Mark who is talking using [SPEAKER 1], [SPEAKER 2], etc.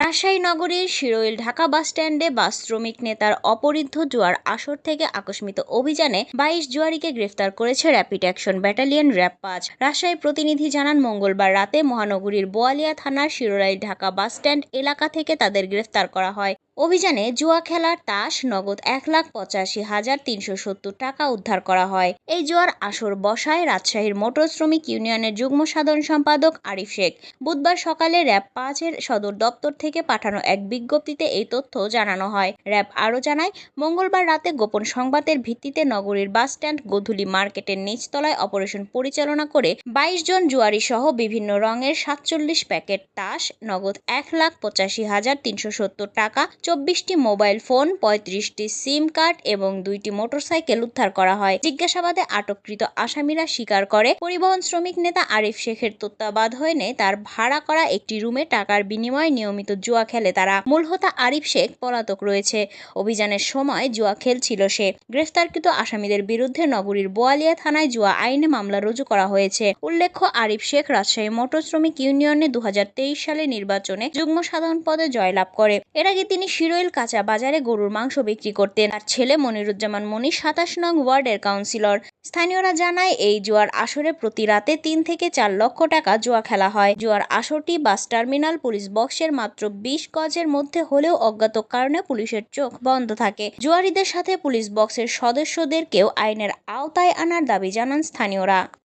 [SPEAKER 1] রাজশাহী নগরীর শিরোইল ঢাকা বাস স্ট্যান্ডে বাস শ্রমিক নেতার অপরিদ্ধ জুয়ার আসর থেকে আকস্মিত অভিযানে বাইশ জুয়ারিকে গ্রেফতার করেছে র্যাপিড অ্যাকশন ব্যাটালিয়ন র্যাব পাঁচ। রাজশাহী প্রতিনিধি জানান, মঙ্গলবার রাতে মহানগরীর বোয়ালিয়া থানার শিরোইল ঢাকা বাস স্ট্যান্ড এলাকা থেকে তাদের গ্রেফতার করা হয়। অভিযানে জুয়া খেলার তাস নগদ এক লাখ পঁচাশি হাজার তিনশো সত্তর টাকা উদ্ধার করা হয়। এই জুয়ার আসর বসায় রাজশাহীর মোটর শ্রমিক ইউনিয়নের যুগ্ম সাধারণ সম্পাদক আরিফ শেখ। বুধবার সকালে র্যাব পাঁচের সদর দপ্তর থেকে পাঠানো এক বিজ্ঞপ্তিতে এই তথ্য জানানো হয়। র্যাব আরও জানায়, মঙ্গলবার রাতে গোপন সংবাদের ভিত্তিতে নগরীর বাসস্ট্যান্ড গোধূলি মার্কেটের নিচতলায় অপারেশন পরিচালনা করে বাইশ জন জুয়ারি সহ বিভিন্ন রঙের সাতচল্লিশ প্যাকেট তাস নগদ এক লাখ পঁচাশি হাজার তিনশো সত্তর টাকা চব্বিশটি মোবাইল ফোন, পঁয়ত্রিশটি সিম কার্ড এবং দুইটি মোটরসাইকেল উদ্ধার করা হয়। জিজ্ঞাসাবাদে আটককৃত আসামিরা স্বীকার করে, পরিবহন শ্রমিক নেতা আরিফ শেখের তত্ত্বাবধানে তার ভাড়া করা একটি রুমে টাকার বিনিময়ে নিয়মিত জুয়া খেলে তারা। মূল হোতা আরিফ শেখ পলাতক রয়েছে। অভিযানের সময় জুয়া খেলছিল সে। গ্রেফতারকৃত আসামিদের বিরুদ্ধে নগরীর বোয়ালিয়া থানায় জুয়া আইনে মামলা রুজু করা হয়েছে। উল্লেখ্য, আরিফ শেখ রাজশাহী মোটর শ্রমিক ইউনিয়নে দুহাজার তেইশ সালে নির্বাচনে যুগ্ম সাধারণ পদে জয়লাভ করে। এর আগে তিনি শিরোইল কাঁচা বাজারে গরুর মাংস বিক্রি করতেন তার ছেলে মনিরুজ্জামান মনি সাতাশ নং ওয়ার্ডের কাউন্সিলর। স্থানীয়রা জানায়, এই জুয়ার আসরে প্রতি রাতে তিন থেকে চার লক্ষ টাকা জুয়া খেলা হয়। জুয়ার আসরটি বাস টার্মিনাল পুলিশ বক্সের মাত্র বিশ গজের মধ্যে হলেও অজ্ঞাত কারণে পুলিশের চোখ বন্ধ থাকে। জুয়ারিদের সাথে পুলিশ বক্সের সদস্যদেরকেও আইনের আওতায় আনার দাবি জানান স্থানীয়রা।